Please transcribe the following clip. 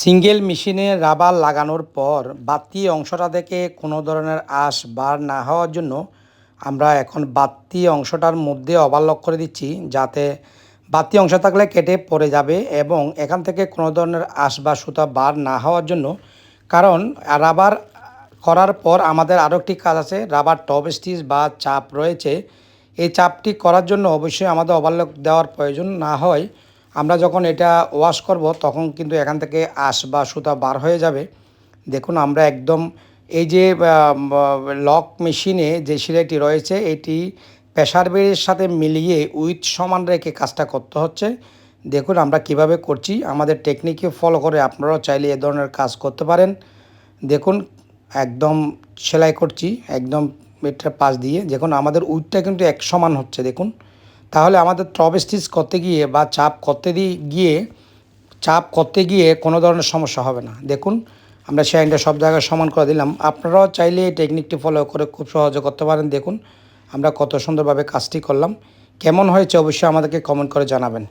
Single মেশিনে rubber লাগানোর পর বাতি অংশটা থেকে কোনো ধরনের আঁশ বার না হওয়ার জন্য আমরা এখন বাতি অংশটার মধ্যে ওভারলক করে দিচ্ছি যাতে বাতি অংশ থাকলে কেটে পড়ে যাবে এবং এখান থেকে কোনো ধরনের আঁশ বা সুতা বার না হওয়ার জন্য। কারণ রাবার করার পর আমাদের আরও একটি কাজ আছে, রাবার টপ স্টিচ বা চাপ রয়েছে। এই চাপটি করার জন্য অবশ্যই আমাদের ওভারলক দেওয়ার প্রয়োজন না হয়। আমরা যখন এটা ওয়াশ করব, তখন কিন্তু এখান থেকে আঁশ বা সুতা বার হয়ে যাবে। দেখুন, আমরা একদম এই যে লক মেশিনে যে সিলাইটি রয়েছে, এটি প্রেশার বেড়ের সাথে মিলিয়ে উইথ সমান রেখে কাজটা করতে হচ্ছে। দেখুন, আমরা কীভাবে করছি। আমাদের টেকনিকে ফলো করে আপনারাও চাইলে এ ধরনের কাজ করতে পারেন। দেখুন, একদম সেলাই করছি, একদম এটার পাশ দিয়ে। দেখুন, আমাদের উইথটা কিন্তু এক সমান হচ্ছে, দেখুন। তাহলে আমাদের টপ স্টিচ করতে গিয়ে বা চাপ করতে গিয়ে, চাপ করতে গিয়ে কোনো ধরনের সমস্যা হবে না। দেখুন, আমরা শাইনটা সব জায়গায় সমান করে দিলাম। আপনারাও চাইলে এই টেকনিকটি ফলো করে খুব সহজে করতে পারেন। দেখুন, আমরা কত সুন্দরভাবে কাজটি করলাম। কেমন হয়েছে অবশ্যই আমাদেরকে কমেন্ট করে জানাবেন।